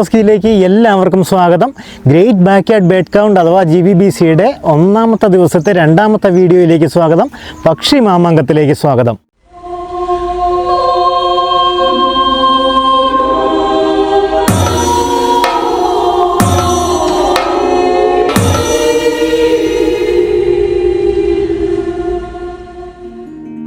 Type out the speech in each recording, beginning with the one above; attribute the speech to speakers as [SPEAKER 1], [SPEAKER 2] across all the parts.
[SPEAKER 1] ഗ്ലോഗോസ്കിയിലേക്ക് എല്ലാവർക്കും സ്വാഗതം. Great back yard bird count അഥവാ ജി ബി ബി സിയുടെ ഒന്നാമത്തെ ദിവസത്തെ രണ്ടാമത്തെ വീഡിയോയിലേക്ക് സ്വാഗതം. പക്ഷി മാമാങ്കത്തിലേക്ക് സ്വാഗതം.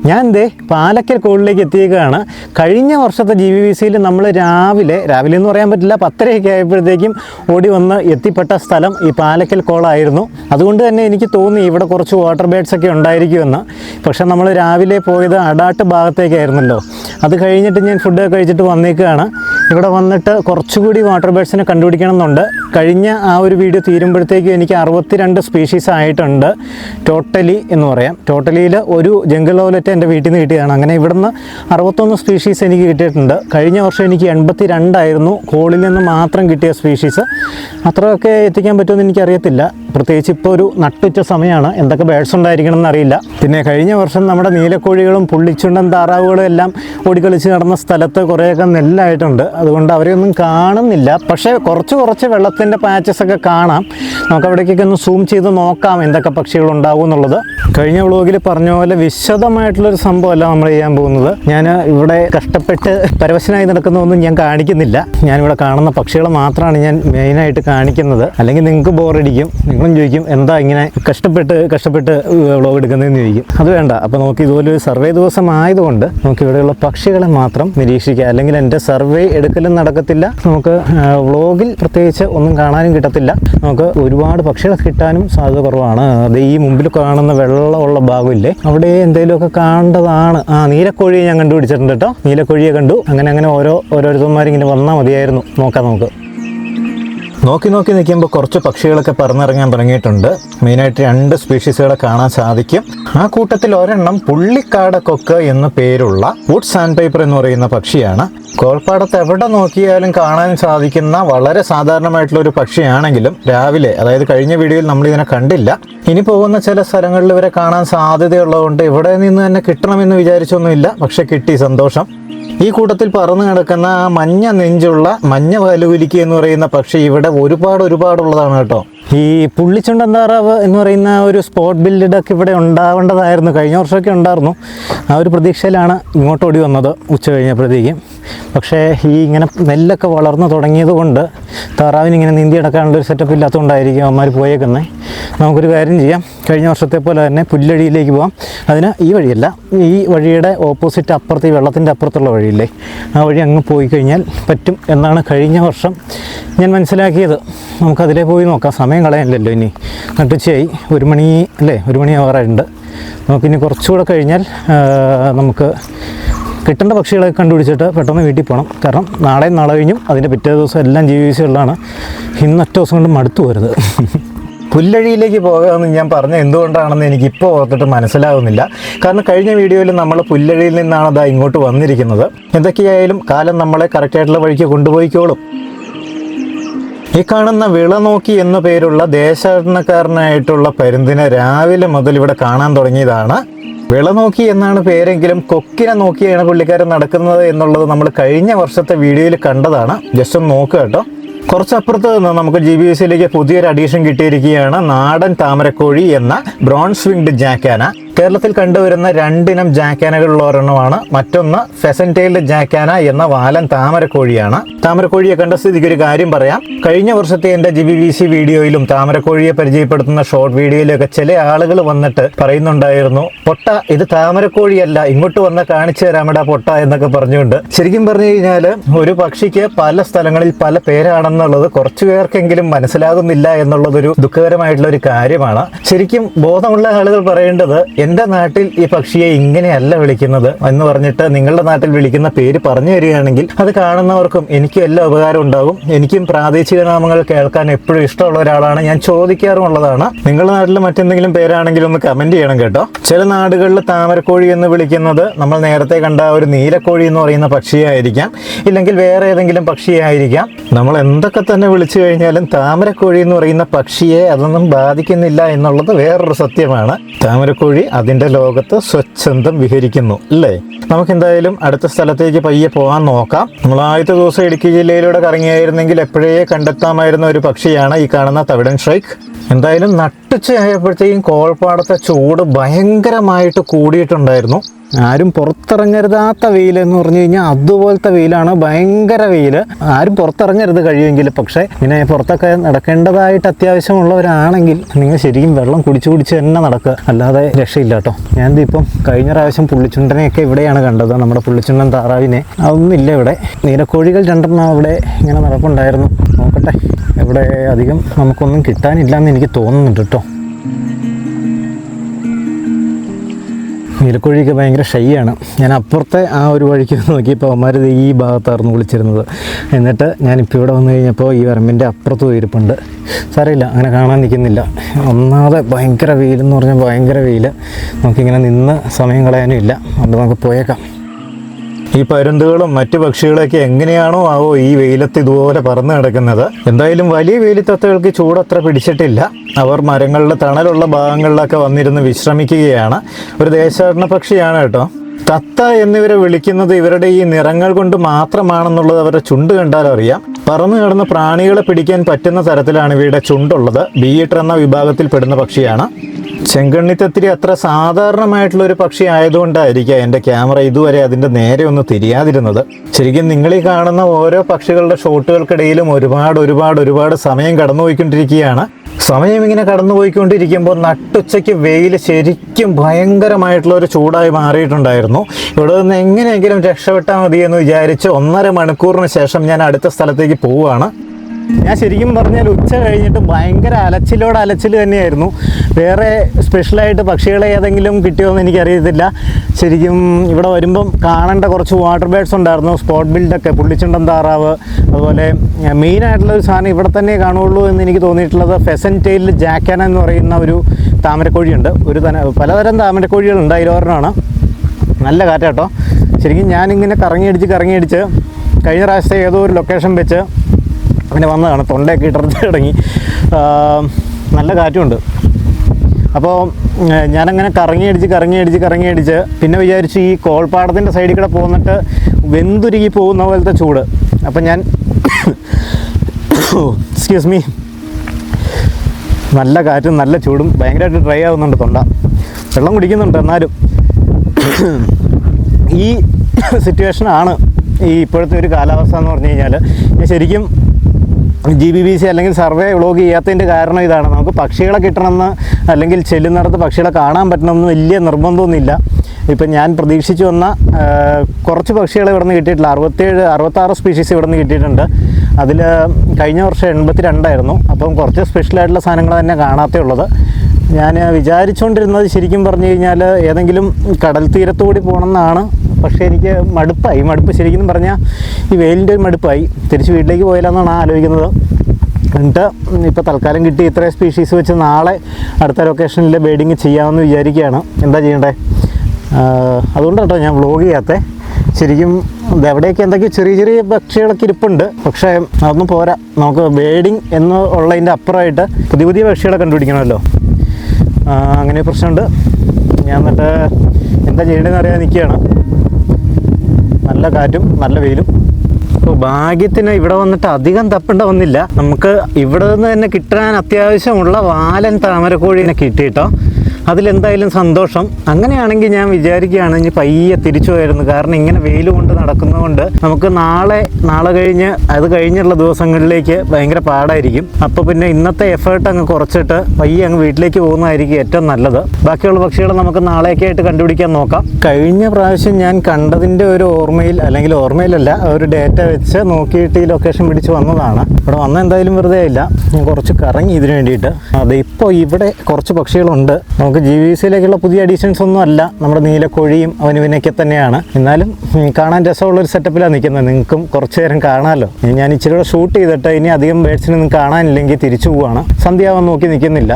[SPEAKER 1] ഞാൻ ദേ പാലക്കൽ കോളിലേക്ക് എത്തിയേക്കാണ്. കഴിഞ്ഞ വർഷത്തെ ജി വി വി സിയിൽ നമ്മൾ രാവിലെ രാവിലെ എന്ന് പറയാൻ പറ്റില്ല പത്തരയൊക്കെ ആയപ്പോഴത്തേക്കും ഓടി വന്ന് എത്തിപ്പെട്ട സ്ഥലം ഈ പാലക്കൽ കോളായിരുന്നു. അതുകൊണ്ട് തന്നെ എനിക്ക് തോന്നി ഇവിടെ കുറച്ച് വാട്ടർ ബേഡ്സ് ഒക്കെ ഉണ്ടായിരിക്കുമെന്ന്. പക്ഷേ നമ്മൾ രാവിലെ പോയത് അടാട്ട് ഭാഗത്തേക്കായിരുന്നല്ലോ. അത് കഴിഞ്ഞിട്ട് ഞാൻ ഫുഡ് കഴിച്ചിട്ട് വന്നേക്കുകയാണ് ഇവിടെ വന്നിട്ട് കുറച്ചുകൂടി വാട്ടർ ബേഡ്സിനെ കണ്ടുപിടിക്കണം എന്നുണ്ട് കഴിഞ്ഞ ആ ഒരു വീഡിയോ തീരുമ്പോഴത്തേക്കും എനിക്ക് അറുപത്തിരണ്ട് സ്പീഷീസ് ആയിട്ടുണ്ട്. ടോട്ടലി എന്ന് പറയാം. ടോട്ടലിയിൽ ഒരു ജംഗിൾ ഓലറ്റ് എന്റെ വീട്ടിൽ നിന്ന് കിട്ടിയതാണ്. അങ്ങനെ ഇവിടുന്ന് അറുപത്തൊന്ന് സ്പീഷീസ് എനിക്ക് കിട്ടിയിട്ടുണ്ട്. കഴിഞ്ഞ വർഷം എനിക്ക് എൺപത്തി രണ്ടായിരുന്നു കോളിൽ നിന്ന് മാത്രം കിട്ടിയ സ്പീഷീസ് അത്രയൊക്കെ എത്തിക്കാൻ പറ്റുമെന്ന് എനിക്കറിയത്തില്ല. പ്രത്യേകിച്ച് ഇപ്പോൾ ഒരു നട്ടുച്ച സമയമാണ്. എന്തൊക്കെ ബേഡ്സ് ഉണ്ടായിരിക്കണം എന്നറിയില്ല. പിന്നെ കഴിഞ്ഞ വർഷം നമ്മുടെ നീലക്കോഴികളും പുള്ളിച്ചുണ്ടൻ താറാവുകളും എല്ലാം ഓടിക്കളിച്ച് നടന്ന സ്ഥലത്ത് കുറേയൊക്കെ നെല്ലായിട്ടുണ്ട്. അതുകൊണ്ട് അവരെയൊന്നും കാണുന്നില്ല. പക്ഷേ കുറച്ച് കുറച്ച് വെള്ളത്തിന്റെ പാച്ചസ് ഒക്കെ കാണാം. നമുക്ക് അവിടേക്കൊക്കെ ഒന്ന് സൂം ചെയ്ത് നോക്കാം എന്തൊക്കെ പക്ഷികൾ ഉണ്ടാവും എന്നുള്ളത്. കഴിഞ്ഞ വ്ളോഗിൽ പറഞ്ഞ പോലെ വിശദമായിട്ടുള്ളൊരു സംഭവമല്ല നമ്മൾ ചെയ്യാൻ പോകുന്നത്. ഞാൻ ഇവിടെ കഷ്ടപ്പെട്ട് പരവശനായി നടക്കുന്നതൊന്നും ഞാൻ കാണിക്കുന്നില്ല. ഞാനിവിടെ കാണുന്ന പക്ഷികളെ മാത്രമാണ് ഞാൻ മെയിനായിട്ട് കാണിക്കുന്നത്. അല്ലെങ്കിൽ നിങ്ങൾക്ക് ബോറടിക്കും നിങ്ങളും ചോദിക്കും. എന്താ ഇങ്ങനെ കഷ്ടപ്പെട്ട് കഷ്ടപ്പെട്ട് വ്ളോഗ് എടുക്കുന്നതെന്ന് ചോദിക്കും. അത് വേണ്ട. അപ്പോൾ നമുക്ക് ഇതുപോലെ ഒരു സർവേ ദിവസം ആയതുകൊണ്ട് നമുക്ക് ഇവിടെയുള്ള പക്ഷികളെ മാത്രം നിരീക്ഷിക്കുക അല്ലെങ്കിൽ എന്റെ സർവേ എടുക്കലും നടക്കത്തില്ല. നമുക്ക് വ്ളോഗിൽ പ്രത്യേകിച്ച് ഒന്നും കാണാനും കിട്ടത്തില്ല. നമുക്ക് ഒരുപാട് പക്ഷികളെ കിട്ടാനും സാധ്യത കുറവാണ്. അത് ഈ മുമ്പിൽ കാണുന്ന വെള്ളമുള്ള ഭാഗമില്ലേ? അവിടെ എന്തെങ്കിലുമൊക്കെ കാണേണ്ടതാണ്. ആ നീലക്കോഴിയെ ഞാൻ കണ്ടുപിടിച്ചിട്ടുണ്ട് കേട്ടോ. നീലക്കോഴിയെ കണ്ടു. അങ്ങനെ അങ്ങനെ ഓരോ ഓരോരുത്തന്മാരിങ്ങനെ വന്നാൽ മതിയായിരുന്നു. നോക്കാം നമുക്ക്. നോക്കി നോക്കി നിൽക്കുമ്പോൾ കുറച്ച് പക്ഷികളൊക്കെ പറന്നിറങ്ങാൻ തുടങ്ങിയിട്ടുണ്ട്. മെയിനായിട്ട് രണ്ട് സ്പീഷീസുകളെ കാണാൻ സാധിക്കും. ആ കൂട്ടത്തിൽ ഒരെണ്ണം പുള്ളിക്കാട കൊക്ക് എന്ന പേരുള്ള വുഡ് സാൻഡ് പേപ്പർ എന്ന് പറയുന്ന പക്ഷിയാണ്. കോൾപ്പാടത്ത് എവിടെ നോക്കിയാലും കാണാൻ സാധിക്കുന്ന വളരെ സാധാരണമായിട്ടുള്ള ഒരു പക്ഷിയാണെങ്കിലും രാവിലെ അതായത് കഴിഞ്ഞ വീഡിയോയിൽ നമ്മൾ ഇതിനെ കണ്ടില്ല. ഇനി പോകുന്ന ചില സ്ഥലങ്ങളിൽ ഇവരെ കാണാൻ സാധ്യതയുള്ളതുകൊണ്ട് ഇവിടെ നിന്ന് തന്നെ കിട്ടണമെന്ന് വിചാരിച്ചൊന്നുമില്ല. പക്ഷെ കിട്ടി സന്തോഷം. ഈ കൂട്ടത്തിൽ പറന്നു കിടക്കുന്ന മഞ്ഞ നെഞ്ചുള്ള മഞ്ഞ വലുകുലിക്ക് എന്ന് പറയുന്ന പക്ഷി ഇവിടെ ഒരുപാട് ഒരുപാടുള്ളതാണ് കേട്ടോ. ഈ പുള്ളിച്ചുണ്ടൻ താറാവ് എന്ന് പറയുന്ന ഒരു സ്പോട്ട് ബിൽഡൊക്കെ ഇവിടെ ഉണ്ടാവേണ്ടതായിരുന്നു. കഴിഞ്ഞ വർഷമൊക്കെ ഉണ്ടായിരുന്നു. ആ ഒരു പ്രതീക്ഷയിലാണ് ഇങ്ങോട്ട് ഓടി വന്നത് ഉച്ച കഴിഞ്ഞപ്പോഴത്തേക്കും. പക്ഷേ ഈ ഇങ്ങനെ നെല്ലൊക്കെ വളർന്നു തുടങ്ങിയത് കൊണ്ട് താറാവിന് ഇങ്ങനെ നീന്തി അടക്കാനുള്ള ഒരു സെറ്റപ്പ് ഇല്ലാത്തതുകൊണ്ടായിരിക്കും അവന്മാർ പോയേക്കുന്നത് നമുക്കൊരു കാര്യം ചെയ്യാം. കഴിഞ്ഞ വർഷത്തെ പോലെ തന്നെ പുല്ലഴിയിലേക്ക് പോകാം അതിന് ഈ വഴിയല്ല ഈ വഴിയുടെ ഓപ്പോസിറ്റ് അപ്പുറത്ത് ഈ വെള്ളത്തിന്റെ അപ്പുറത്തുള്ള വഴിയില്ലേ? ആ വഴി അങ്ങ് പോയി കഴിഞ്ഞാൽ പറ്റും എന്നാണ് കഴിഞ്ഞ വർഷം ഞാൻ മനസ്സിലാക്കിയത്. നമുക്കതിലേ പോയി നോക്കാം. സമയം കളയാനില്ലല്ലോ ഇനി. നട്ടുച്ചയായി ഒരു മണി അല്ലേ ഒരു മണി ആവാറായിട്ടുണ്ട്. നമുക്കിനി കുറച്ചുകൂടെ കഴിഞ്ഞാൽ നമുക്ക് കിട്ടേണ്ട പക്ഷികളെ കണ്ടുപിടിച്ചിട്ട് പെട്ടെന്ന് വീട്ടിൽ പോകണം കാരണം നാളെ നാളെ കഴിഞ്ഞും അതിന്റെ പിറ്റേ ദിവസം എല്ലാം ജീവിച്ചുള്ളതാണ് ഇന്നൊറ്റ ദിവസം കൊണ്ട് മടുത്തു വരുന്നത് പുല്ലഴിയിലേക്ക് പോകാമെന്ന് ഞാൻ പറഞ്ഞ എന്തുകൊണ്ടാണെന്ന് എനിക്ക് ഇപ്പോൾ ഓർത്തിട്ട് മനസ്സിലാകുന്നില്ല കാരണം കഴിഞ്ഞ വീഡിയോയിൽ നമ്മൾ പുല്ലഴിയിൽ നിന്നാണ് അതാ ഇങ്ങോട്ട് വന്നിരിക്കുന്നത്. എന്തൊക്കെയായാലും കാലം നമ്മളെ കറക്റ്റായിട്ടുള്ള വഴിക്ക് കൊണ്ടുപോയിക്കോളും. ഈ കാണുന്ന വിളനോക്കി എന്ന പേരുള്ള ദേശാടനക്കാരനായിട്ടുള്ള പരുന്തിനെ രാവിലെ മുതൽ ഇവിടെ കാണാൻ തുടങ്ങിയതാണ്. വിള നോക്കി എന്നാണ് പേരെങ്കിലും കൊക്കിനെ നോക്കിയാണ് പുള്ളിക്കാരൻ നടക്കുന്നത് എന്നുള്ളത് നമ്മൾ കഴിഞ്ഞ വർഷത്തെ വീഡിയോയിൽ കണ്ടതാണ്. ജസ്റ്റ് ഒന്ന് നോക്കുക കേട്ടോ. കുറച്ചപ്പുറത്ത് നിന്ന് നമുക്ക് ജി ബി എസ് സിയിലേക്ക് പുതിയൊരു അഡീഷൻ കിട്ടിയിരിക്കുകയാണ് നാടൻ താമരക്കോഴി എന്ന ബ്രോൺസ് വിങ്ഡ് ജാക്കാന. കേരളത്തിൽ കണ്ടുവരുന്ന രണ്ടിനം ജാക്കാനകളിൽ ഒരെണ്ണമാണ് മറ്റൊന്ന് ഫെസന്റെയിൽഡ് ജാക്കാന എന്ന വാലൻ താമരക്കോഴിയാണ്. താമരക്കോഴിയെ കണ്ട സ്ഥിതിക്ക് ഒരു കാര്യം പറയാം. കഴിഞ്ഞ വർഷത്തെ എന്റെ ജി ബി ബി സി വീഡിയോയിലും താമരക്കോഴിയെ പരിചയപ്പെടുത്തുന്ന ഷോർട്ട് വീഡിയോയിലൊക്കെ ചില ആളുകൾ വന്നിട്ട് പറയുന്നുണ്ടായിരുന്നു പൊട്ട ഇത് താമരക്കോഴിയല്ല ഇങ്ങോട്ട് വന്ന് കാണിച്ചു തരാമടാ പൊട്ട എന്നൊക്കെ പറഞ്ഞുകൊണ്ട്. ശരിക്കും പറഞ്ഞു കഴിഞ്ഞാൽ ഒരു പക്ഷിക്ക് പല സ്ഥലങ്ങളിൽ പല പേരാണെന്നുള്ളത് കുറച്ചു പേർക്കെങ്കിലും മനസ്സിലാകുന്നില്ല എന്നുള്ളതൊരു ദുഃഖകരമായിട്ടുള്ള ഒരു കാര്യമാണ്. ശരിക്കും ബോധമുള്ള ആളുകൾ പറയേണ്ടത് എന്റെ നാട്ടിൽ ഈ പക്ഷിയെ ഇങ്ങനെയല്ല വിളിക്കുന്നത് എന്ന് പറഞ്ഞിട്ട് നിങ്ങളുടെ നാട്ടിൽ വിളിക്കുന്ന പേര് പറഞ്ഞു തരികയാണെങ്കിൽ അത് കാണുന്നവർക്കും എനിക്കും എല്ലാ ഉപകാരം ഉണ്ടാകും. എനിക്കും പ്രാദേശിക നാമങ്ങൾ കേൾക്കാൻ എപ്പോഴും ഇഷ്ടമുള്ള ഒരാളാണ്. ഞാൻ ചോദിക്കാറുമുള്ളതാണ്. നിങ്ങളുടെ നാട്ടിൽ മറ്റെന്തെങ്കിലും പേരാണെങ്കിൽ ഒന്ന് കമന്റ് ചെയ്യണം കേട്ടോ. ചില നാടുകളിൽ താമരക്കോഴി എന്ന് വിളിക്കുന്നത് നമ്മൾ നേരത്തെ കണ്ട ഒരു നീലക്കോഴി എന്ന് പറയുന്ന പക്ഷിയായിരിക്കാം. ഇല്ലെങ്കിൽ വേറെ ഏതെങ്കിലും പക്ഷിയായിരിക്കാം. നമ്മൾ എന്തൊക്കെ തന്നെ വിളിച്ചു കഴിഞ്ഞാലും താമരക്കോഴി എന്ന് പറയുന്ന പക്ഷിയെ അതൊന്നും ബാധിക്കുന്നില്ല എന്നുള്ളത് വേറൊരു സത്യമാണ്. താമരക്കോഴി അതിന്റെ ലോകത്ത് സ്വച്ഛന്തം വിഹരിക്കുന്നു അല്ലേ? നമുക്ക് എന്തായാലും അടുത്ത സ്ഥലത്തേക്ക് പയ്യെ പോകാൻ നോക്കാം. നമ്മൾ ആദ്യത്തെ ദിവസം ഇടുക്കി ജില്ലയിലൂടെ കറങ്ങിയായിരുന്നെങ്കിൽ എപ്പോഴേ കണ്ടെത്താമായിരുന്ന ഒരു പക്ഷിയാണ് ഈ കാണുന്ന തവിടൻ ഷ്രൈക്ക് എന്തായാലും നട്ടുച്ചയായപ്പോഴത്തേക്കും കോൾപ്പാടത്തെ ചൂട് ഭയങ്കരമായിട്ട് കൂടിയിട്ടുണ്ടായിരുന്നു. ആരും പുറത്തിറങ്ങരുതാത്ത വെയിൽ എന്ന് പറഞ്ഞു കഴിഞ്ഞാൽ അതുപോലത്തെ വെയിലാണ് ഭയങ്കര വെയിൽ. ആരും പുറത്തിറങ്ങരുത് കഴിയുമെങ്കിൽ പക്ഷേ ഇങ്ങനെ പുറത്തൊക്കെ നടക്കേണ്ടതായിട്ട് അത്യാവശ്യമുള്ളവരാണെങ്കിൽ നിങ്ങൾ ശരിക്കും വെള്ളം കുടിച്ചു കുടിച്ച് തന്നെ നടക്കുക. അല്ലാതെ രക്ഷയില്ല കേട്ടോ. ഞാൻ ഇപ്പം കഴിഞ്ഞ പ്രാവശ്യം പുള്ളിച്ചുണ്ടനെയൊക്കെ ഇവിടെയാണ് കണ്ടത് നമ്മുടെ പുള്ളിച്ചുണ്ടൻ താറാവിനെ. അതൊന്നുമില്ല ഇവിടെ. നീലക്കോഴികൾ രണ്ടെണ്ണം അവിടെ ഇങ്ങനെ നടപ്പുണ്ടായിരുന്നു. നോക്കട്ടെ ഇവിടെ അധികം നമുക്കൊന്നും കിട്ടാനില്ല എന്ന് എനിക്ക് തോന്നുന്നുണ്ട് കേട്ടോ. നീലക്കോഴിയൊക്കെ ഭയങ്കര ഷൈയാണ്. ഞാൻ അപ്പുറത്തെ ആ ഒരു വഴിക്ക് നോക്കിയപ്പോൾ അവന്മാർ ഈ ഭാഗത്തായിരുന്നു വിളിച്ചിരുന്നത്. എന്നിട്ട് ഞാനിപ്പോൾ ഇവിടെ വന്നു കഴിഞ്ഞപ്പോൾ ഈ വരമ്പിന്റെ അപ്പുറത്ത് പോയിരിപ്പുണ്ട്. സാരമില്ല അങ്ങനെ കാണാൻ നിൽക്കുന്നില്ല ഒന്നാമത് ഭയങ്കര വെയിലെന്ന് പറഞ്ഞാൽ ഭയങ്കര വെയിൽ നമുക്കിങ്ങനെ നിന്ന് സമയം കളയാനും ഇല്ല. അതുകൊണ്ട് നമുക്ക് പോയേക്കാം. ഈ പരുന്തുകളും മറ്റു പക്ഷികളൊക്കെ എങ്ങനെയാണോ ആവോ ഈ വെയിലത്ത് ഇതുപോലെ പറന്നു കിടക്കുന്നത്. എന്തായാലും വലിയ വെയിലത്തത്തകൾക്ക് ചൂടത്ര പിടിച്ചിട്ടില്ല. അവർ മരങ്ങളുടെ തണലുള്ള ഭാഗങ്ങളിലൊക്കെ വന്നിരുന്ന് വിശ്രമിക്കുകയാണ്. ഒരു ദേശാടന പക്ഷിയാണ് കേട്ടോ. തത്ത എന്നിവരെ വിളിക്കുന്നത് ഇവരുടെ ഈ നിറങ്ങൾ കൊണ്ട് മാത്രമാണെന്നുള്ളത് അവരുടെ ചുണ്ട് കണ്ടാൽ അറിയാം. പറന്നു കിടന്ന പ്രാണികളെ പിടിക്കാൻ പറ്റുന്ന തരത്തിലാണ് ഇവയുടെ ചുണ്ടുള്ളത്. ബീറ്റർ എന്ന വിഭാഗത്തിൽ പെടുന്ന പക്ഷിയാണ്. ചെങ്കണ്ണിത്തത്തിരി അത്ര സാധാരണമായിട്ടുള്ള ഒരു പക്ഷി ആയതുകൊണ്ടായിരിക്കാം എന്റെ ക്യാമറ ഇതുവരെ അതിന്റെ നേരെ ഒന്ന് തിരിയാതിരുന്നത്. ശരിക്കും നിങ്ങൾ ഈ കാണുന്ന ഓരോ പക്ഷികളുടെ ഷോട്ടുകൾക്കിടയിലും ഒരുപാട് ഒരുപാട് ഒരുപാട് സമയം കടന്നുപോയിക്കൊണ്ടിരിക്കുകയാണ്. സമയം ഇങ്ങനെ കടന്നുപോയിക്കൊണ്ടിരിക്കുമ്പോൾ നട്ടുച്ചയ്ക്ക് വെയിൽ ശരിക്കും ഭയങ്കരമായിട്ടുള്ള ഒരു ചൂടായി മാറിയിട്ടുണ്ടായിരുന്നു. ഇവിടെ നിന്ന് എങ്ങനെയെങ്കിലും രക്ഷപ്പെട്ടാൽ മതി എന്ന് വിചാരിച്ച് ഒന്നര മണിക്കൂറിന് ശേഷം ഞാൻ അടുത്ത സ്ഥലത്തേക്ക് പോവുകയാണ്. ഞാൻ ശരിക്കും പറഞ്ഞാൽ ഉച്ച കഴിഞ്ഞിട്ട് ഭയങ്കര അലച്ചിലോട് അലച്ചിൽ തന്നെയായിരുന്നു. വേറെ സ്പെഷ്യലായിട്ട് പക്ഷികളെ ഏതെങ്കിലും കിട്ടിയോ എന്ന് എനിക്കറിയത്തില്ല. ശരിക്കും ഇവിടെ വരുമ്പം കാണേണ്ട കുറച്ച് വാട്ടർ ബേഡ്സ് ഉണ്ടായിരുന്നു. സ്പോട്ട് ബിൽഡൊക്കെ പുള്ളിച്ചുണ്ടൻ താറാവ് അതുപോലെ മെയിനായിട്ടുള്ള ഒരു സാധനം ഇവിടെ തന്നെ കാണുള്ളൂ എന്ന് എനിക്ക് തോന്നിയിട്ടുള്ളത് ഫെസൻ ടെയിലിൽ ജാക്കാന എന്ന് പറയുന്ന ഒരു താമരക്കോഴിയുണ്ട്. ഒരു തന പലതരം താമരക്കോഴികളുണ്ട്. അതിലൊരെണ്ണമാണ് നല്ല കാറ്റാട്ടോ ശരിക്കും ഞാനിങ്ങനെ കറങ്ങിയടിച്ച് കറങ്ങിയടിച്ച് കഴിഞ്ഞ പ്രാവശ്യത്തെ ഏതോ ഒരു ലൊക്കേഷൻ വെച്ച് അങ്ങനെ വന്നതാണ്. തൊണ്ടയൊക്കെ ഇടർത്ത് തുടങ്ങി. നല്ല കാറ്റുണ്ട് അപ്പോൾ ഞാനങ്ങനെ കറങ്ങിയടിച്ച് കറങ്ങിയടിച്ച് കറങ്ങിയടിച്ച് പിന്നെ വിചാരിച്ചു ഈ കോൾപ്പാടത്തിന്റെ സൈഡിൽ കൂടെ പോന്നിട്ട് വെന്തുരുകി പോകുന്ന പോലത്തെ ചൂട്. അപ്പം ഞാൻ എക്സ്ക്യൂസ് മീ. നല്ല കാറ്റും നല്ല ചൂടും ഭയങ്കരമായിട്ട് ഡ്രൈ ആവുന്നുണ്ട് തൊണ്ട. വെള്ളം കുടിക്കുന്നുണ്ട് എന്നാലും. ഈ സിറ്റുവേഷനാണ് ഈ ഇപ്പോഴത്തെ ഒരു കാലാവസ്ഥ എന്ന് പറഞ്ഞു കഴിഞ്ഞാൽ ഞാൻ ശരിക്കും ജി ബി ബി സി അല്ലെങ്കിൽ സർവേ വ്ളോഗ് ചെയ്യാത്തതിന്റെ കാരണം ഇതാണ്. നമുക്ക് പക്ഷികളെ കിട്ടണമെന്ന് അല്ലെങ്കിൽ ചെല്ലുന്നിടത്ത് പക്ഷികളെ കാണാൻ പറ്റണമെന്ന് വലിയ നിർബന്ധമൊന്നുമില്ല. ഇപ്പം ഞാൻ പ്രതീക്ഷിച്ചു വന്ന കുറച്ച് പക്ഷികൾ ഇവിടെ നിന്ന് കിട്ടിയിട്ടില്ല. അറുപത്തേഴ് അറുപത്താറ് സ്പീഷീസ് ഇവിടെ നിന്ന് കിട്ടിയിട്ടുണ്ട്. അതിൽ കഴിഞ്ഞ വർഷം എൺപത്തി രണ്ടായിരുന്നു അപ്പം കുറച്ച് സ്പെഷ്യലായിട്ടുള്ള സാധനങ്ങൾ തന്നെ കാണാത്തേ ഉള്ളത്. ഞാൻ വിചാരിച്ചുകൊണ്ടിരുന്നത് ശരിക്കും പറഞ്ഞു കഴിഞ്ഞാൽ ഏതെങ്കിലും കടൽ തീരത്തുകൂടി പോകണമെന്നാണ് പക്ഷേ എനിക്ക് മടുപ്പായി. മടുപ്പ് ശരിക്കും പറഞ്ഞാൽ ഈ വെയിലിന്റെ ഒരു മടുപ്പായി. തിരിച്ച് വീട്ടിലേക്ക് പോയാലെന്നാണ് ആലോചിക്കുന്നത്. എന്നിട്ട് ഇപ്പോൾ തൽക്കാലം കിട്ടി ഇത്ര സ്പീഷീസ് വെച്ച് നാളെ അടുത്ത ലൊക്കേഷനിൽ ബേഡിങ് ചെയ്യാമെന്ന് വിചാരിക്കുകയാണ്. എന്താ ചെയ്യണ്ടേ? അതുകൊണ്ട് കേട്ടോ ഞാൻ വ്ലോഗ് ചെയ്യാത്തേ. ശരിക്കും എവിടെയൊക്കെ എന്തൊക്കെ ചെറിയ ചെറിയ പക്ഷികളൊക്കെ ഇരിപ്പുണ്ട്. പക്ഷേ അതൊന്നും പോരാ. നമുക്ക് ബേഡിങ് എന്ന് ഉള്ളതിന്റെ അപ്പുറമായിട്ട് പുതിയ പുതിയ പക്ഷികളെ കണ്ടുപിടിക്കണമല്ലോ. അങ്ങനെ പ്രശ്നമുണ്ട്. ഞാൻ എന്നിട്ട് എന്താ ചെയ്യേണ്ടതെന്ന് അറിയാൻ നിൽക്കുകയാണ്. നല്ല കാറ്റും നല്ല വെയിലും. അപ്പോൾ ഭാഗ്യത്തിന് ഇവിടെ വന്നിട്ട് അധികം തപ്പേണ്ട വന്നില്ല. നമുക്ക് ഇവിടെ നിന്ന് തന്നെ കിട്ടാൻ അത്യാവശ്യമുള്ള വാലൻ താമരക്കോഴിനെ കിട്ടിയിട്ടോ അതിലെന്തായാലും സന്തോഷം. അങ്ങനെയാണെങ്കിൽ ഞാൻ വിചാരിക്കുകയാണ് ഇനി പയ്യെ തിരിച്ചു പോയിരുന്നു കാരണം ഇങ്ങനെ വെയിൽ കൊണ്ട് നടക്കുന്നതുകൊണ്ട് നമുക്ക് നാളെ നാളെ കഴിഞ്ഞ് അത് കഴിഞ്ഞുള്ള ദിവസങ്ങളിലേക്ക് ഭയങ്കര പാടായിരിക്കും. അപ്പോൾ പിന്നെ ഇന്നത്തെ എഫേർട്ട് അങ്ങ് കുറച്ചിട്ട് പയ്യെ അങ്ങ് വീട്ടിലേക്ക് പോകുന്നതായിരിക്കും ഏറ്റവും നല്ലത്. ബാക്കിയുള്ള പക്ഷികളെ നമുക്ക് നാളെയൊക്കെ ആയിട്ട് കണ്ടുപിടിക്കാൻ നോക്കാം. കഴിഞ്ഞ പ്രാവശ്യം ഞാൻ കണ്ടതിന്റെ ഒരു ഓർമ്മയിൽ അല്ലെങ്കിൽ ഓർമ്മയിലല്ല ഒരു ഡേറ്റ വെച്ച് നോക്കിയിട്ട് ഈ ലൊക്കേഷൻ പിടിച്ച് വന്നതാണ്. ഇവിടെ വന്ന എന്തായാലും വെറുതെ ഇല്ല ഞാൻ കുറച്ച് കറങ്ങി ഇതിനു വേണ്ടിയിട്ട്. അതെ ഇപ്പോൾ ഇവിടെ കുറച്ച് പക്ഷികളുണ്ട്. നമുക്ക് ജി വി സിയിലേക്കുള്ള പുതിയ അഡീഷൻസ് ഒന്നും അല്ല. നമ്മുടെ നീലക്കോഴിയും പിന്നൊക്കെ തന്നെയാണ്. എന്നാലും കാണാൻ രസമുള്ളൊരു സെറ്റപ്പിലാണ് നിൽക്കുന്നത്. നിങ്ങൾക്കും കുറച്ച് നേരം കാണാമല്ലോ ഞാൻ ഇച്ചിരി കൂടെ ഷൂട്ട് ചെയ്തിട്ട് ഇനി അധികം ബേഡ്സിനൊന്നും കാണാനില്ലെങ്കിൽ തിരിച്ചു പോവാണ്. സന്ധ്യാവാൻ നോക്കി നിൽക്കുന്നില്ല.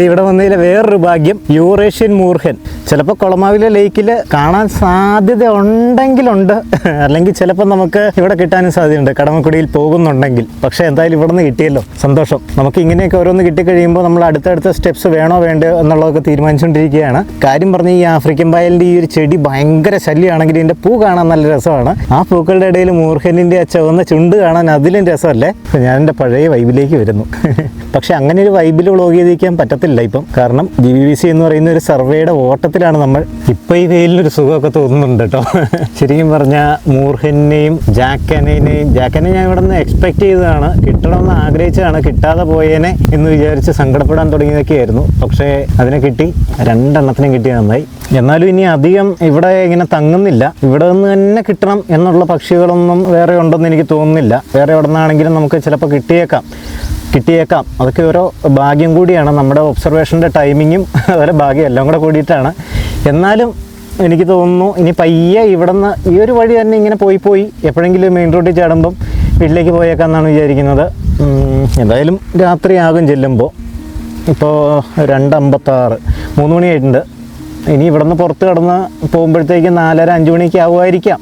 [SPEAKER 1] ഇവിടെ വന്നതിലെ വേറൊരു ഭാഗ്യം യൂറേഷ്യൻ മൂർഹൻ ചിലപ്പോൾ കുളമാവിലെ ലേക്കിൽ കാണാൻ സാധ്യത ഉണ്ടെങ്കിലുണ്ട് അല്ലെങ്കിൽ ചിലപ്പോൾ നമുക്ക് ഇവിടെ കിട്ടാനും സാധ്യതയുണ്ട്. കടമക്കുടിയിൽ പോകുന്നുണ്ടെങ്കിൽ. പക്ഷേ എന്തായാലും ഇവിടെ നിന്ന് കിട്ടിയല്ലോ. സന്തോഷം. നമുക്ക് ഇങ്ങനെയൊക്കെ ഓരോന്ന് കിട്ടിക്കഴിയുമ്പോൾ നമ്മൾ അടുത്തടുത്ത സ്റ്റെപ്സ് വേണോ വേണ്ടോ എന്നുള്ളതൊക്കെ തീരുമാനിച്ചുകൊണ്ടിരിക്കുകയാണ്. കാര്യം പറഞ്ഞ് ഈ ആഫ്രിക്കൻ പായലിന്റെ ഈ ഒരു ചെടി ഭയങ്കര ശല്യമാണെങ്കിൽ ഇതിന്റെ പൂ കാണാൻ നല്ല രസമാണ്. ആ പൂക്കളുടെ ഇടയിൽ മൂർഖനിന്റെ ആ ചുവന്ന ചുണ്ട് കാണാൻ അതിലും രസമല്ലേ? അപ്പം ഞാൻ എന്റെ പഴയ വൈബിലേക്ക് വരുന്നു. പക്ഷേ അങ്ങനെ ഒരു വൈബിൽ വ്ളോഗ് ചെയ്തിരിക്കാൻ പറ്റത്തില്ല ഇപ്പം. കാരണം ജി ബി സി എന്ന് പറയുന്ന ഒരു സർവേയുടെ ഓട്ടത്തിലാണ് നമ്മൾ. ഇപ്പൊ ഈ വെയിലിനൊരു സുഖമൊക്കെ തോന്നുന്നുണ്ട് കേട്ടോ. ശരിക്കും പറഞ്ഞാൽ മൂർഹനെയും ജാക്കനേനെയും ജാക്കനെ ഞാൻ ഇവിടെ നിന്ന് എക്സ്പെക്ട് ചെയ്തതാണ്. കിട്ടണമെന്ന് ആഗ്രഹിച്ചതാണ്. കിട്ടാതെ പോയേനെ എന്ന് വിചാരിച്ച് സങ്കടപ്പെടാൻ തുടങ്ങിയതൊക്കെയായിരുന്നു. പക്ഷേ അതിനെ കിട്ടി. രണ്ടെണ്ണത്തിനും കിട്ടി നന്നായി. എന്നാലും ഇനി അധികം ഇവിടെ ഇങ്ങനെ തങ്ങുന്നില്ല. ഇവിടെ നിന്ന് തന്നെ കിട്ടണം എന്നുള്ള പക്ഷികളൊന്നും വേറെ ഉണ്ടെന്ന് എനിക്ക് തോന്നുന്നില്ല. വേറെ എവിടെ നിന്നാണെങ്കിലും നമുക്ക് ചിലപ്പോൾ കിട്ടിയേക്കാം. കിട്ടിയേക്കാം. അതൊക്കെ ഓരോ ഭാഗ്യം കൂടിയാണ്. നമ്മുടെ ഒബ്സർവേഷന്റെ ടൈമിങ്ങും അതുപോലെ ഭാഗ്യം എല്ലാം കൂടെ കൂടിയിട്ടാണ്. എന്നാലും എനിക്ക് തോന്നുന്നു ഇനി പയ്യെ ഇവിടെ നിന്ന് ഈ ഒരു വഴി തന്നെ ഇങ്ങനെ പോയി പോയി എപ്പോഴെങ്കിലും മെയിൻ റോഡിൽ ചാടുമ്പം വീട്ടിലേക്ക് പോയേക്കാന്നാണ് വിചാരിക്കുന്നത്. എന്തായാലും രാത്രിയാകും ചെല്ലുമ്പോൾ ഇപ്പോൾ രണ്ടമ്പത്താറ് മൂന്ന് മണിയായിട്ടുണ്ട്. ഇനി ഇവിടുന്ന് പുറത്ത് കടന്ന് പോകുമ്പോഴത്തേക്ക് നാലര അഞ്ച് മണിയൊക്കെ ആവുമായിരിക്കാം.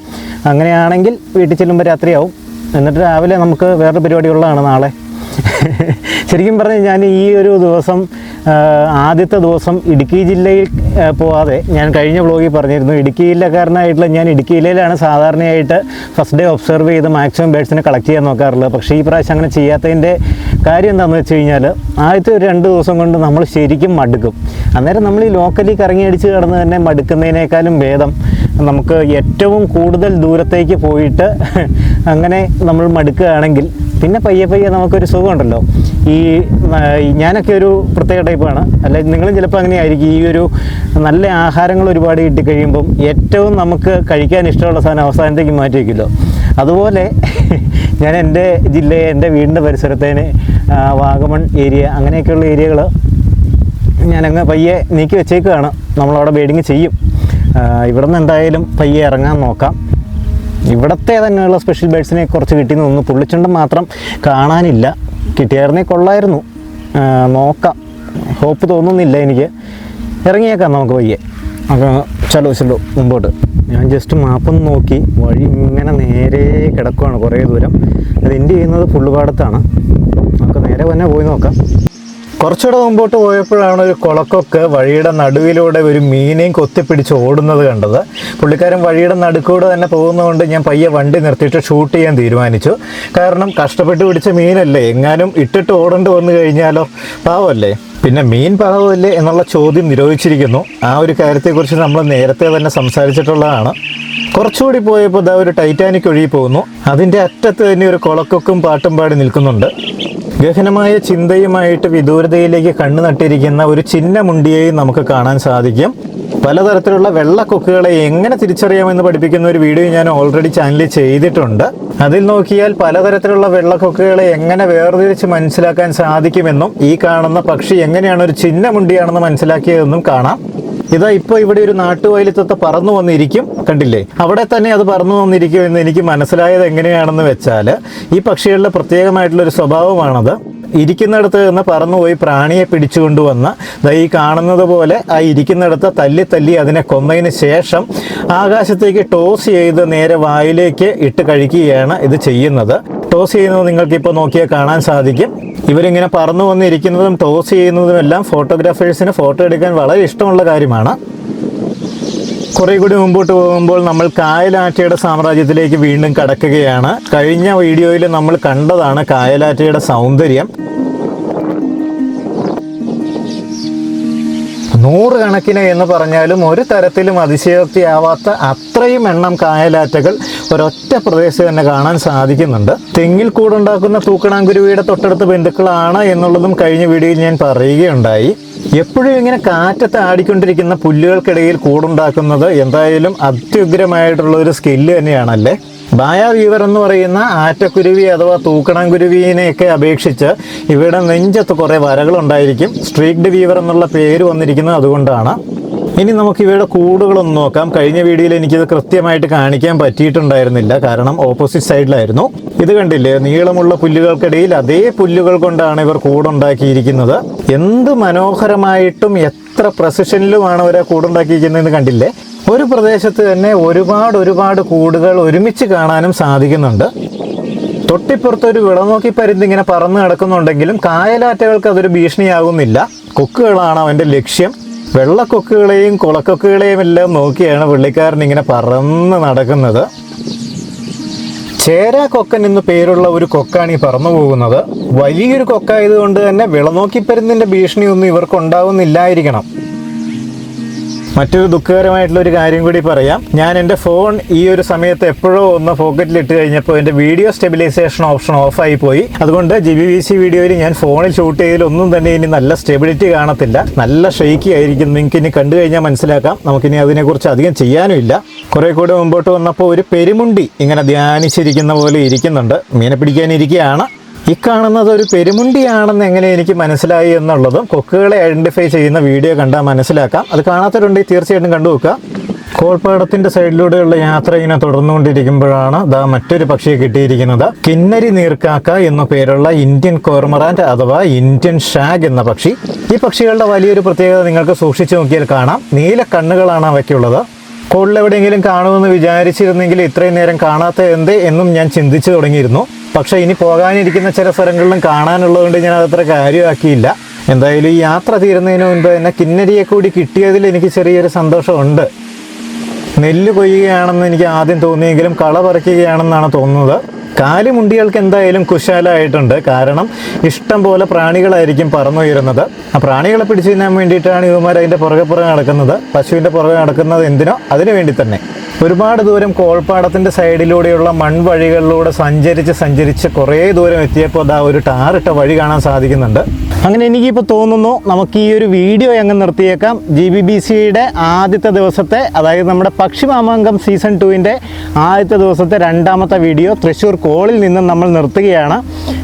[SPEAKER 1] അങ്ങനെയാണെങ്കിൽ വീട്ടിൽ ചെല്ലുമ്പോൾ രാത്രിയാവും. എന്നിട്ട് രാവിലെ നമുക്ക് വേറെ പരിപാടിയുള്ളതാണ് നാളെ. ശരിക്കും പറഞ്ഞാൽ ഞാൻ ഈ ഒരു ദിവസം ആദ്യത്തെ ദിവസം ഇടുക്കി ജില്ലയിൽ പോവാതെ ഞാൻ കഴിഞ്ഞ വ്ളോഗിൽ പറഞ്ഞിരുന്നു. ഇടുക്കി ജില്ലക്കാരനായിട്ടുള്ള ഞാൻ ഇടുക്കി ജില്ലയിലാണ് സാധാരണയായിട്ട് ഫസ്റ്റ് ഡേ ഒബ്സർവ് ചെയ്ത് മാക്സിമം ബേഡ്സിനെ കളക്ട് ചെയ്യാൻ നോക്കാറുള്ളത്. പക്ഷേ ഈ പ്രാവശ്യം അങ്ങനെ ചെയ്യാത്തതിന്റെ കാര്യം എന്താണെന്ന് വെച്ച് കഴിഞ്ഞാൽ ആദ്യത്തെ ഒരു രണ്ട് ദിവസം കൊണ്ട് നമ്മൾ ശരിക്കും മടുക്കും. അന്നേരം നമ്മൾ ഈ ലോക്കലി കറങ്ങി അടിച്ച് കിടന്ന് തന്നെ മടുക്കുന്നതിനേക്കാളും ഭേദം നമുക്ക് ഏറ്റവും കൂടുതൽ ദൂരത്തേക്ക് പോയിട്ട് അങ്ങനെ നമ്മൾ മടുക്കുകയാണെങ്കിൽ പിന്നെ പയ്യെ പയ്യെ നമുക്കൊരു സുഖമുണ്ടല്ലോ. ഈ ഞാനൊക്കെ ഒരു പ്രത്യേക ടൈപ്പാണ് അല്ലെ നിങ്ങളും ചിലപ്പോൾ അങ്ങനെ ആയിരിക്കും ഈ ഒരു നല്ല ആഹാരങ്ങൾ ഒരുപാട് കിട്ടിക്കഴിയുമ്പം ഏറ്റവും നമുക്ക് കഴിക്കാൻ ഇഷ്ടമുള്ള സാധനം അവസാനത്തേക്ക് മാറ്റി വയ്ക്കുമല്ലോ അതുപോലെ ഞാൻ എന്റെ ജില്ലയെ എന്റെ വീടിന്റെ പരിസരത്തേന് വാഗമൺ ഏരിയ അങ്ങനെയൊക്കെയുള്ള ഏരിയകൾ ഞാനങ്ങ് പയ്യെ നീക്കി വെച്ചേക്കുകയാണ് നമ്മളവിടെ ബേഡിങ് ചെയ്യും. ഇവിടെ നിന്ന് എന്തായാലും പയ്യെ ഇറങ്ങാൻ നോക്കാം. ഇവിടത്തെ തന്നെയുള്ള സ്പെഷ്യൽ ബേഡ്സിനെ കുറച്ച് കിട്ടിയെന്ന് തോന്നുന്നു. പുള്ളിച്ചുണ്ടൻ മാത്രം കാണാനില്ല. കിട്ടിയായിരുന്നേ കൊള്ളായിരുന്നു. നോക്കാം. ഹോപ്പ് തോന്നുന്നില്ല എനിക്ക്. ഇറങ്ങിയേക്കാം നമുക്ക് പയ്യെ അപ്പോൾ ചലോ ചലോ മുമ്പോട്ട്. ഞാൻ ജസ്റ്റ് മാപ്പൊന്ന് നോക്കി. വഴി ഇങ്ങനെ നേരെ കിടക്കുവാണ് കുറേ ദൂരം. അത് എന്റെ ചെയ്യുന്നത് പുള്ളുപാടത്താണ്. നമുക്ക് നേരെ തന്നെ പോയി നോക്കാം. കുറച്ചുകൂടെ മുമ്പോട്ട് പോയപ്പോഴാണ് ഒരു കുളക്കൊക്കെ വഴിയുടെ നടുവിലൂടെ ഒരു മീനെയും കൊത്തിപ്പിടിച്ച് ഓടുന്നത് കണ്ടത്. പുള്ളിക്കാരൻ വഴിയുടെ നടുക്കൂടെ തന്നെ പോകുന്നതുകൊണ്ട് ഞാൻ പയ്യെ വണ്ടി നിർത്തിയിട്ട് ഷൂട്ട് ചെയ്യാൻ തീരുമാനിച്ചു. കാരണം കഷ്ടപ്പെട്ട് പിടിച്ച മീനല്ലേ എങ്ങാനും ഇട്ടിട്ട് ഓടേണ്ടി വന്നു കഴിഞ്ഞാലോ? പാവമല്ലേ പിന്നെ മീൻ പാവമല്ലേ എന്നുള്ള ചോദ്യം നിരോധിച്ചിരിക്കുന്നു. ആ ഒരു കാര്യത്തെക്കുറിച്ച് നമ്മൾ നേരത്തെ തന്നെ സംസാരിച്ചിട്ടുള്ളതാണ്. കുറച്ചുകൂടി പോയപ്പോൾ ഇതാ ഒരു ടൈറ്റാനിക് ഒഴുകി പോകുന്നു. അതിന്റെ അറ്റത്ത് തന്നെ ഒരു കുളക്കൊക്കും പാട്ടും പാടി നിൽക്കുന്നുണ്ട്. ഗഹനമായ ചിന്തയുമായിട്ട് വിദൂരതയിലേക്ക് കണ്ണു നട്ടിരിക്കുന്ന ഒരു ചിന്ന മുണ്ടിയെയും നമുക്ക് കാണാൻ സാധിക്കും. പലതരത്തിലുള്ള വെള്ളക്കൊക്കുകളെ എങ്ങനെ തിരിച്ചറിയാമെന്ന് പഠിപ്പിക്കുന്ന ഒരു വീഡിയോ ഞാൻ ഓൾറെഡി ചാനലിൽ ചെയ്തിട്ടുണ്ട്. അതിൽ നോക്കിയാൽ പലതരത്തിലുള്ള വെള്ളക്കൊക്കുകളെ എങ്ങനെ വേർതിരിച്ച് മനസ്സിലാക്കാൻ സാധിക്കുമെന്നും ഈ കാണുന്ന പക്ഷി എങ്ങനെയാണ് ഒരു ചിന്ന മുണ്ടിയാണെന്ന് മനസ്സിലാക്കിയതെന്നും കാണാം. ഇതാ ഇപ്പോൾ ഇവിടെ ഒരു നാട്ടുവയലത്തത്തെ പറന്നു വന്നിരിക്കും. കണ്ടില്ലേ? അവിടെ തന്നെ അത് പറന്നു വന്നിരിക്കും എന്ന് എനിക്ക് മനസ്സിലായത് എങ്ങനെയാണെന്ന് വെച്ചാൽ ഈ പക്ഷികളുടെ പ്രത്യേകമായിട്ടുള്ള ഒരു സ്വഭാവമാണത്. ഇരിക്കുന്നിടത്ത് നിന്ന് പറന്നുപോയി പ്രാണിയെ പിടിച്ചുകൊണ്ടുവന്ന് ഈ കാണുന്നത് പോലെ ആ ഇരിക്കുന്നിടത്ത് തല്ലി തല്ലി അതിനെ കൊന്നതിന് ശേഷം ആകാശത്തേക്ക് ടോസ് ചെയ്ത് നേരെ വായിലേക്ക് ഇട്ട് കഴിക്കുകയാണ് ഇത് ചെയ്യുന്നത്. ടോസ് ചെയ്യുന്നത് നിങ്ങൾക്ക് ഇപ്പോൾ നോക്കിയാൽ കാണാൻ സാധിക്കും. ഇവരിങ്ങനെ പറന്നു വന്നിരിക്കുന്നതും ടോസ് ചെയ്യുന്നതും എല്ലാം ഫോട്ടോഗ്രാഫേഴ്സിന് ഫോട്ടോ എടുക്കാൻ വളരെ ഇഷ്ടമുള്ള കാര്യമാണ്. കുറേ കൂടി മുമ്പോട്ട് പോകുമ്പോൾ നമ്മൾ കായലാറ്റയുടെ സാമ്രാജ്യത്തിലേക്ക് വീണ്ടും കടക്കുകയാണ്. കഴിഞ്ഞ വീഡിയോയിൽ നമ്മൾ കണ്ടതാണ് കായലാറ്റയുടെ സൗന്ദര്യം. നൂറുകണക്കിന് എന്ന് പറഞ്ഞാലും ഒരു തരത്തിലും അതിശയോക്തിയാവാത്ത അത്രയും എണ്ണം കായലാറ്റകൾ ഒരൊറ്റ പ്രദേശത്ത് തന്നെ കാണാൻ സാധിക്കുന്നുണ്ട്. തെങ്ങിൽ കൂടുണ്ടാക്കുന്ന തൂക്കണാങ്കുരുവിയുടെ തൊട്ടടുത്ത് ബന്ധുക്കളാണ് എന്നുള്ളതും കഴിഞ്ഞ വീഡിയോയിൽ ഞാൻ പറയുകയുണ്ടായി. എപ്പോഴും ഇങ്ങനെ കാറ്റത്ത് ആടിക്കൊണ്ടിരിക്കുന്ന പുല്ലുകൾക്കിടയിൽ കൂടുണ്ടാക്കുന്നത് എന്തായാലും അത്യുഗ്രമായിട്ടുള്ള ഒരു സ്കില്ല് തന്നെയാണല്ലേ? ബായ വീവർ എന്ന് പറയുന്ന ആറ്റക്കുരുവി അഥവാ തൂക്കണം കുരുവിനെയൊക്കെ അപേക്ഷിച്ച് ഇവിടെ നെഞ്ചത്ത് കുറേ വരകളുണ്ടായിരിക്കും. സ്ട്രീക്ഡ് വീവർ എന്നുള്ള പേര് വന്നിരിക്കുന്നത് അതുകൊണ്ടാണ്. ഇനി നമുക്ക് ഇവയുടെ കൂടുകളൊന്ന് നോക്കാം. കഴിഞ്ഞ വീഡിയോയിൽ എനിക്കിത് കൃത്യമായിട്ട് കാണിക്കാൻ പറ്റിയിട്ടുണ്ടായിരുന്നില്ല. കാരണം ഓപ്പോസിറ്റ് സൈഡിലായിരുന്നു. ഇത് കണ്ടില്ലേ? നീളമുള്ള പുല്ലുകൾക്കിടയിൽ അതേ പുല്ലുകൾ കൊണ്ടാണ് ഇവർ കൂടുണ്ടാക്കിയിരിക്കുന്നത്. എന്ത് മനോഹരമായിട്ടും എത്ര പ്രസിഷനിലുമാണ് അവർ ആ കൂടുണ്ടാക്കിയിരിക്കുന്നതെന്ന് കണ്ടില്ലേ? ഒരു പ്രദേശത്ത് തന്നെ ഒരുപാട് ഒരുപാട് കൂടുകൾ ഒരുമിച്ച് കാണാനും സാധിക്കുന്നുണ്ട്. തൊട്ടിപ്പുറത്ത് ഒരു വിളനോക്കി പരുന്ത് ഇങ്ങനെ പറന്ന് കിടക്കുന്നുണ്ടെങ്കിലും കായലാറ്റകൾക്ക് അതൊരു ഭീഷണിയാകുന്നില്ല. കൊക്കുകളാണ് അവന്റെ ലക്ഷ്യം. വെള്ളക്കൊക്കുകളെയും കുളക്കൊക്കുകളെയും എല്ലാം നോക്കിയാണ് പുള്ളിക്കാരൻ ഇങ്ങനെ പറന്ന് നടക്കുന്നത്. ചേരാ കൊക്കൻ എന്ന് പേരുള്ള ഒരു കൊക്കാണ് ഈ പറന്നു പോകുന്നത്. വലിയൊരു കൊക്കായതുകൊണ്ട് തന്നെ വിളനോക്കിപ്പരുന്നിന്റെ ഭീഷണിയൊന്നും ഇവർക്ക് ഉണ്ടാവുന്നില്ലായിരിക്കണം മറ്റൊരു ദുഃഖകരമായിട്ടുള്ള ഒരു കാര്യം കൂടി പറയാം. ഞാൻ എന്റെ ഫോൺ ഈ ഒരു സമയത്ത് എപ്പോഴോ ഒന്ന് പോക്കറ്റിൽ ഇട്ട് കഴിഞ്ഞപ്പോൾ എന്റെ വീഡിയോ സ്റ്റെബിലൈസേഷൻ ഓപ്ഷൻ ഓഫായി പോയി. അതുകൊണ്ട് ജി ബി വി സി വീഡിയോയിൽ ഞാൻ ഫോണിൽ ഷൂട്ട് ചെയ്തതിലൊന്നും തന്നെ ഇനി നല്ല സ്റ്റെബിലിറ്റി കാണത്തില്ല. നല്ല ഷെയ്ക്കി ആയിരിക്കും. നിങ്ങൾക്ക് ഇനി കണ്ടു കഴിഞ്ഞാൽ മനസ്സിലാക്കാം. നമുക്കിനി അതിനെക്കുറിച്ച് അധികം ചെയ്യാനും ഇല്ല. കുറെ കൂടെ മുമ്പോട്ട് വന്നപ്പോൾ ഒരു പെരുമുണ്ടി ഇങ്ങനെ ധ്യാനിച്ചിരിക്കുന്ന പോലെ ഇരിക്കുന്നുണ്ട്. മീനെ പിടിക്കാനിരിക്കുകയാണ് ഈ കാണുന്നത് ഒരു പെരുമുണ്ടിയാണെന്ന് എങ്ങനെ എനിക്ക് മനസ്സിലായി എന്നുള്ളതും കൊക്കുകളെ ഐഡന്റിഫൈ ചെയ്യുന്ന വീഡിയോ കണ്ടാൽ മനസ്സിലാക്കാം. അത് കാണാത്തവരുണ്ടെങ്കിൽ തീർച്ചയായിട്ടും കണ്ടു കോൾപ്പാടത്തിന്റെ സൈഡിലൂടെയുള്ള യാത്ര ഇങ്ങനെ തുടർന്നുകൊണ്ടിരിക്കുമ്പോഴാണ് ദാ മറ്റൊരു പക്ഷിയെ കിട്ടിയിരിക്കുന്നത്. കിന്നരി നീർക്കാക്ക എന്ന പേരുള്ള ഇന്ത്യൻ കോർമറാന്റ് അഥവാ ഇന്ത്യൻ ഷാഗ് എന്ന പക്ഷി. ഈ പക്ഷികളുടെ വലിയൊരു പ്രത്യേകത നിങ്ങൾക്ക് സൂക്ഷിച്ചു നോക്കിയാൽ കാണാം. നീല കണ്ണുകളാണ് അവയ്ക്കുള്ളത്. കോളിലെവിടെയെങ്കിലും കാണുമെന്ന് വിചാരിച്ചിരുന്നെങ്കിൽ ഇത്രയും നേരം കാണാത്ത എന്ത് എന്നും ഞാൻ ചിന്തിച്ചു തുടങ്ങിയിരുന്നു. പക്ഷേ ഇനി പോകാനിരിക്കുന്ന ചില സ്ഥലങ്ങളിലും കാണാനുള്ളതുകൊണ്ട് ഞാൻ അതത്ര കാര്യമാക്കിയില്ല. എന്തായാലും ഈ യാത്ര തീരുന്നതിന് മുൻപ് എന്നെ കിന്നരിയെ കൂടി കിട്ടിയതിൽ എനിക്ക് ചെറിയൊരു സന്തോഷമുണ്ട്. നെല്ല് കൊയ്യുകയാണെന്ന് എനിക്ക് ആദ്യം തോന്നിയെങ്കിലും കള പറിക്കുകയാണെന്നാണ് തോന്നുന്നത്. കാലിമുണ്ടികൾക്ക് എന്തായാലും കുശാലായിട്ടുണ്ട്. കാരണം ഇഷ്ടം പോലെ പ്രാണികളായിരിക്കും പറന്നുയരുന്നത്. ആ പ്രാണികളെ പിടിച്ചു തിന്നാൻ വേണ്ടിയിട്ടാണ് ഇവന്മാർ അതിന്റെ പുറകെ പുറകെ നടക്കുന്നത്. പശുവിന്റെ പുറകെ നടക്കുന്നത് എന്തിനോ അതിനു വേണ്ടി തന്നെ. ഒരുപാട് ദൂരം കോൾപ്പാടത്തിന്റെ സൈഡിലൂടെയുള്ള മൺവഴികളിലൂടെ സഞ്ചരിച്ച് സഞ്ചരിച്ച് കുറേ ദൂരം എത്തിയപ്പോൾ അതാ ഒരു ടാറിട്ട വഴി കാണാൻ സാധിക്കുന്നുണ്ട്. അങ്ങനെ എനിക്കിപ്പോൾ തോന്നുന്നു നമുക്ക് ഈ ഒരു വീഡിയോ അങ്ങ് നിർത്തിയേക്കാം. ജി ബി ബി സിയുടെ ആദ്യത്തെ ദിവസത്തെ അതായത് നമ്മുടെ പക്ഷിമാമാങ്കം സീസൺ ടുവിന്റെ ആദ്യത്തെ ദിവസത്തെ രണ്ടാമത്തെ വീഡിയോ തൃശ്ശൂർ കോളിൽ നിന്നും നമ്മൾ നിർത്തുകയാണ്.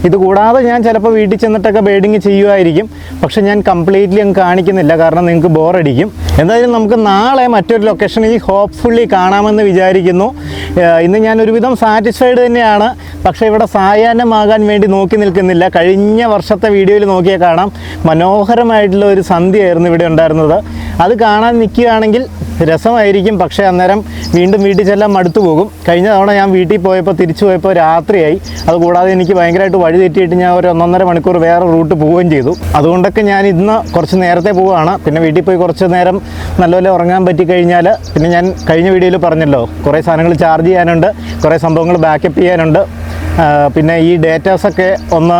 [SPEAKER 1] ഇത് കൂടാതെ ഞാൻ ചിലപ്പോൾ വീട്ടിൽ ചെന്നിട്ടൊക്കെ ബേഡിങ് ചെയ്യുമായിരിക്കും പക്ഷെ ഞാൻ കംപ്ലീറ്റ്ലി അങ്ങ് കാണിക്കുന്നില്ല. കാരണം നിങ്ങൾക്ക് ബോറടിക്കും എന്തായാലും നമുക്ക് നാളെ മറ്റൊരു ലൊക്കേഷനിൽ ഹോപ്പ്ഫുള്ളി കാണാമെന്ന് വിചാരിക്കുന്നു. ഇന്ന് ഞാൻ ഒരുവിധം സാറ്റിസ്ഫൈഡ് തന്നെയാണ്. പക്ഷേ ഇവിടെ സായാഹ്നമാകാൻ വേണ്ടി നോക്കി നിൽക്കുന്നില്ല. കഴിഞ്ഞ വർഷത്തെ വീഡിയോയിൽ നോക്കിയാൽ കാണാം. മനോഹരമായിട്ടുള്ള ഒരു സന്ധ്യയായിരുന്നു ഇവിടെ ഉണ്ടായിരുന്നത്. അത് കാണാൻ നിൽക്കുകയാണെങ്കിൽ രസമായിരിക്കും. പക്ഷേ അന്നേരം വീണ്ടും വീട്ടിൽ ചെല്ലാൻ മടുത്തു പോകും. കഴിഞ്ഞ തവണ ഞാൻ വീട്ടിൽ പോയപ്പോൾ തിരിച്ചു പോയപ്പോൾ രാത്രിയായി. അതുകൂടാതെ എനിക്ക് ഭയങ്കരമായിട്ട് വഴി തെറ്റിയിട്ട് ഞാൻ ഒരു ഒന്നൊന്നര മണിക്കൂർ വേറെ റൂട്ട് പോവുകയും ചെയ്തു. അതുകൊണ്ടൊക്കെ ഞാൻ ഇന്ന് കുറച്ച് നേരത്തെ പോവുകയാണ്. പിന്നെ വീട്ടിൽ പോയി കുറച്ച് നേരം നല്ലപോലെ ഉറങ്ങാൻ പറ്റിക്കഴിഞ്ഞാൽ പിന്നെ ഞാൻ കഴിഞ്ഞ വീഡിയോയിൽ പറഞ്ഞല്ലോ കുറേ സാധനങ്ങൾ ചാർജ് ചെയ്യാനുണ്ട് കുറേ സംഭവങ്ങൾ ബാക്കപ്പ് ചെയ്യാനുണ്ട്. പിന്നെ ഈ ഡേറ്റാസൊക്കെ ഒന്ന്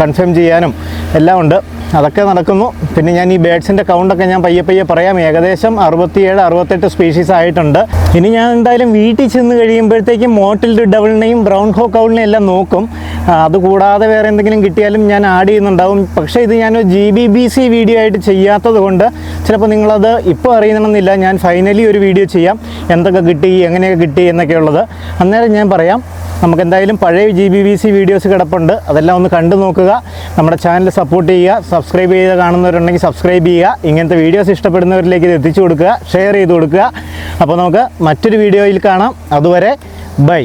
[SPEAKER 1] കൺഫേം ചെയ്യാനും എല്ലാം ഉണ്ട്. അതൊക്കെ നടക്കുന്നു. പിന്നെ ഞാൻ ഈ ബേഡ്സിന്റെ കൗണ്ടൊക്കെ ഞാൻ പയ്യെ പയ്യെ പറയാം. ഏകദേശം അറുപത്തിയേഴ് അറുപത്തെട്ട് സ്പീഷീസ് ആയിട്ടുണ്ട്. ഇനി ഞാൻ എന്തായാലും വീട്ടിൽ ചെന്ന് കഴിയുമ്പോഴത്തേക്കും മോട്ടിൽ ഡബിളിനെയും ബ്രൗൺ ഹോ കൗളിനെയും എല്ലാം നോക്കും. അതുകൂടാതെ വേറെ എന്തെങ്കിലും കിട്ടിയാലും ഞാൻ ആഡ് ചെയ്യുന്നുണ്ടാവും. പക്ഷേ ഇത് ഞാൻ G B B C video ആയിട്ട് ചെയ്യാത്തത് കൊണ്ട് ചിലപ്പോൾ നിങ്ങളത് ഇപ്പോൾ അറിയണമെന്നില്ല. ഞാൻ ഫൈനലി ഒരു വീഡിയോ ചെയ്യാം. എന്തൊക്കെ കിട്ടി എങ്ങനെയൊക്കെ കിട്ടി എന്നൊക്കെ ഉള്ളത് അന്നേരം ഞാൻ പറയാം. നമുക്ക് എന്തായാലും പഴയ G B B C videos കിടപ്പുണ്ട്. അതെല്ലാം ഒന്ന് കണ്ടു നോക്കുക. നമ്മുടെ ചാനൽ സപ്പോർട്ട് ചെയ്യുക. സബ്സ്ക്രൈബ് ചെയ്ത് കാണുന്നവരുണ്ടെങ്കിൽ സബ്സ്ക്രൈബ് ചെയ്യുക. ഇങ്ങനത്തെ വീഡിയോസ് ഇഷ്ടപ്പെടുന്നവരിലേക്ക് ഇത് എത്തിച്ചു കൊടുക്കുക. ഷെയർ ചെയ്ത് കൊടുക്കുക. അപ്പോൾ നമുക്ക് മറ്റൊരു വീഡിയോയിൽ കാണാം. അതുവരെ ബൈ.